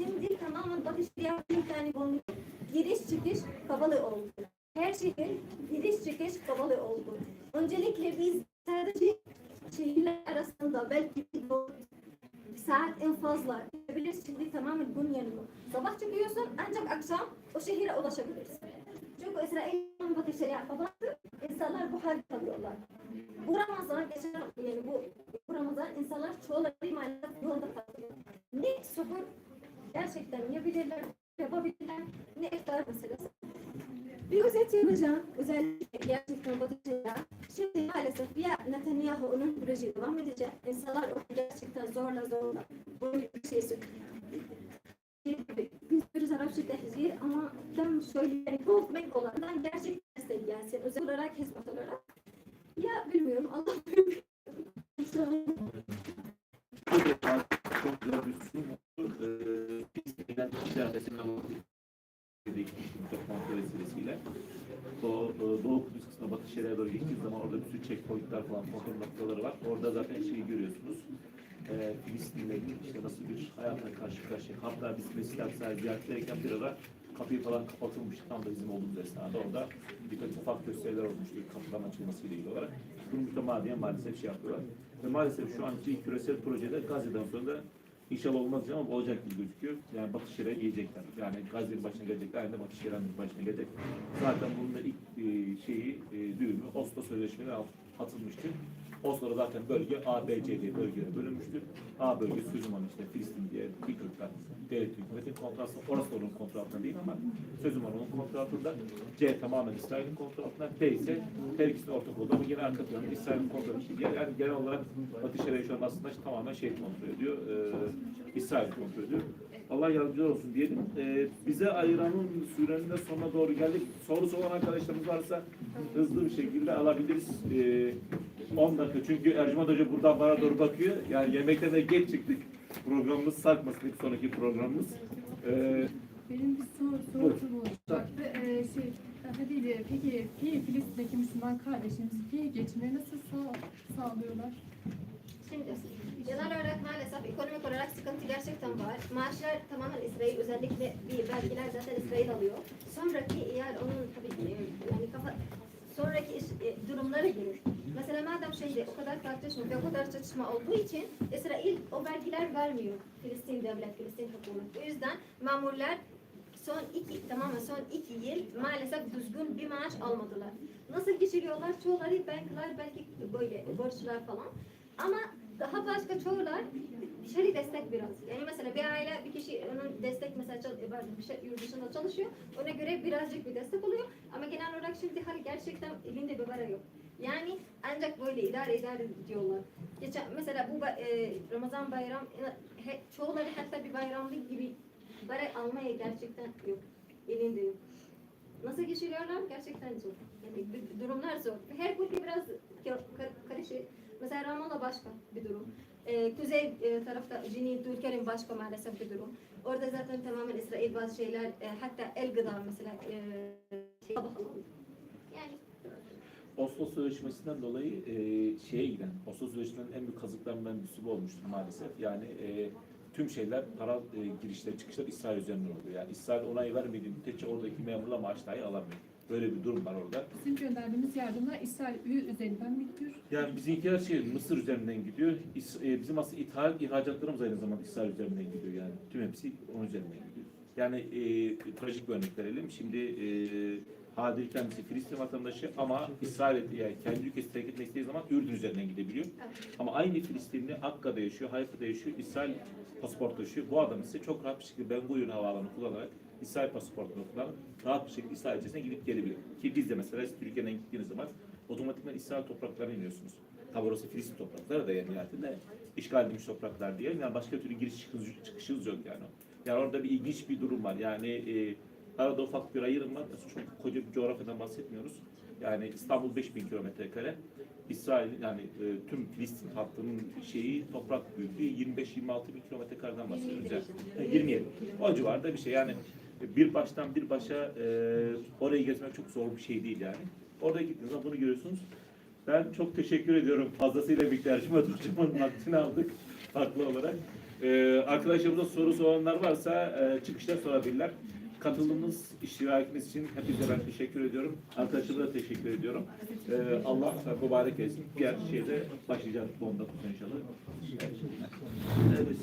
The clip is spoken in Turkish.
Şimdi tamamen Batı Şeriat'ın tane konu giriş çıkış kapalı oldu. Her şehir giriş çıkış kapalı oldu. Öncelikle biz sadece şehirler arasında belki bir saat en fazla gidebiliriz. Şimdi tamamen gün yanıyor. Sabah çıkıyorsun ancak akşam o şehire ulaşabilirsin. Çünkü İsrail'in Batı Şeriat kapattı. İnsanlar bu halde kalıyorlar. Bu Ramazan, geçen yani bu, bu Ramazan insanlar çoğuları maalesef yolda kalıyor. Ne suhur gerçekten yapabilirler, yapabilirler, ne iftar meselesi. Bir özet yapacağım. Özellikle gerçekten Şeriat. Şimdi maalesef ya Netanyahu'nun süreci devam edecek. İnsanlar onu gerçekten zorla zorla böyle bir şey söylüyor. Biz bir Arapça tehzir ama tam yani movement olarak gerçekten destek gelsin. Özel olarak hizmet olarak. Ya bilmiyorum Allah bilir. Gelen dedik toplantı vesilesiyle. O e, Doğu Kudüs kısmına Batı Şeria'ya doğru gittiğiniz zaman orada bir sürü checkpointler falan kontrol noktaları var. Orada zaten şeyi görüyorsunuz. E, Filistin'le işte nasıl bir hayatla karşı karşıya. Hatta biz Aksa'ya ziyaret ederken bir ara kapıyı falan kapatılmış. Tam da bizim olduğumuz esnada orada birkaç ufak gösteriler olmuştu kapıdan açılmasıyla ilgili olarak. Bunu mütemadiyen maalesef şey yapıyorlar. Ve maalesef şu anki küresel projede Gazze'den sonra da İnşallah olmaz ama olacak gibi gözüküyor. Yani Batı Şeria yiyecekler. Yani Gazze'nin başına gelecekler, aynı Batı Şeria'nın başına gelecek. Zaten bunun da ilk e, şeyi, e, düğümü Oslo Sözleşmeleri at- atılmıştı. Oslo'da zaten bölge A, B, C diye bölgelere bölünmüştür. A bölge Sözüman işte Filistin diye Fikirtler, devlet hükümetin kontrolü, orası onun kontrol altında değil ama Sözüman onun kontrol altında. C tamamen İsrail'in kontrol altında. D ise her ikisinin ortak olduğu ama yine arka planında İsrail'in kontrol altında. Yani, yani genel olarak Batı Şeria şu an aslında tamamen şey kontrol ediyor. E, İsrail kontrol ediyor. Allah yardımcılar olsun diyelim. E, bize ayıranın sürenin de sonuna doğru geldik. Sorusu olan arkadaşlarımız varsa hızlı bir şekilde alabiliriz. E, 10 dakika çünkü Ercüment Hoca buradan bana doğru bakıyor. Yani yemekten de geç çıktık. Programımız sarkmasın ilk sonraki programımız. E, Benim bir soru, sorum olacaktı. Ee, şey, Hadiye, peki Pi Filistin'deki Müslüman kardeşimiz Pi geçimini nasıl sağ, sağlıyorlar? Şimdi genel olarak maalesef ekonomik olarak sıkıntı gerçekten var. Maaşlar tamamen İsrail özellikle bir vergiler zaten İsrail alıyor. Sonraki eğer onun tabii ki, yani kafa sonraki iş, e, durumlara gelir. Madem şeyde o kadar tartışma ve o kadar çatışma olduğu için İsrail o vergiler vermiyor. Filistin devlet, Filistin hükümet. O yüzden mamurlar son iki, tamamen son iki yıl maalesef düzgün bir maaş almadılar. Nasıl geçiriyorlar? Çoğuları banklar belki böyle borçlar falan. Ama daha başka çoğular dışarı destek biraz. Yani mesela bir aile bir kişi onun destek mesela e, bir şey, yurt dışında çalışıyor. Ona göre birazcık bir destek oluyor. Ama genel olarak şimdi hani gerçekten elinde bir para yok. Yani ancak böyle idare idare diyorlar. Geçen mesela bu e, Ramazan bayram he, çoğuları hatta bir bayramlık gibi para almaya gerçekten yok. Elinde yok. Nasıl geçiriyorlar? Gerçekten zor. Yani du- durumlar zor. Her ülke biraz ka- ka- karışık. Mesela Ramallah başka bir durum. Ee, kuzey e, tarafta Cini, Türkiye'nin başka maalesef bir durum. Orada zaten tamamen İsrail bazı şeyler, e, hatta el gıda mesela e, şey, yani Oslo Sözleşmesi'nden dolayı e, şeye giden, Oslo Sözleşmesi'nin en büyük kazıklarından birisi bu olmuştur maalesef. Yani e, tüm şeyler, para e, girişler, çıkışlar İsrail üzerinden oluyor. Yani İsrail onay vermediği müddetçe oradaki memurla maaş dahi alamıyor. Böyle bir durum var orada. Bizim gönderdiğimiz yardımlar İsrail üzerinden mi gidiyor? Yani bizimkiler şey Mısır üzerinden gidiyor. İs- e, bizim aslında ithal ihracatlarımız aynı zamanda İsrail üzerinden gidiyor yani. Tüm hepsi onun üzerinden gidiyor. Yani e, trajik bir örnek verelim. Şimdi e, Hadil kendisi Filistin vatandaşı ama İsrail yani kendi ülkesi terk etmek istediği zaman Ürdün üzerinden gidebiliyor. Ama aynı Filistinli Akka'da yaşıyor, Hayfa'da yaşıyor, İsrail pasaport taşıyor. Bu adam ise çok rahat bir şekilde Ben Gurion havaalanı kullanarak İsrail pasaportunu kullanıp rahat bir şekilde İsrail içerisine gidip gelebilir. Ki biz de mesela siz Türkiye'den gittiğiniz zaman otomatikman İsrail topraklarına iniyorsunuz. Tabi orası Filistin toprakları da yani nihayetinde işgal edilmiş topraklar diye. Yani başka türlü giriş çıkış, çıkışınız yok yani. Yani orada bir ilginç bir durum var. Yani e, arada ufak bir ayrım var. Çok koca bir coğrafyadan bahsetmiyoruz. Yani İstanbul 5000 kilometre kare. İsrail yani e, tüm Filistin hattının şeyi toprak büyüklüğü 25-26 bin kilometre kareden bahsediyoruz. Yani. E, 27. O civarda bir şey yani bir baştan bir başa e, oraya gezmek çok zor bir şey değil yani. Oraya gittiğiniz zaman bunu görüyorsunuz. Ben çok teşekkür ediyorum. Fazlasıyla Ercüment Hocam'ın vaktini aldık haklı olarak. Ee, arkadaşlarımıza sorusu olanlar varsa e, çıkışta sorabilirler. Katılımınız, iştirakiniz için hepinize ben teşekkür ediyorum. Arkadaşlara teşekkür ediyorum. Ee, Allah mübarek etsin. Diğer şeyde başlayacağız bu 19 inşallah. Evet.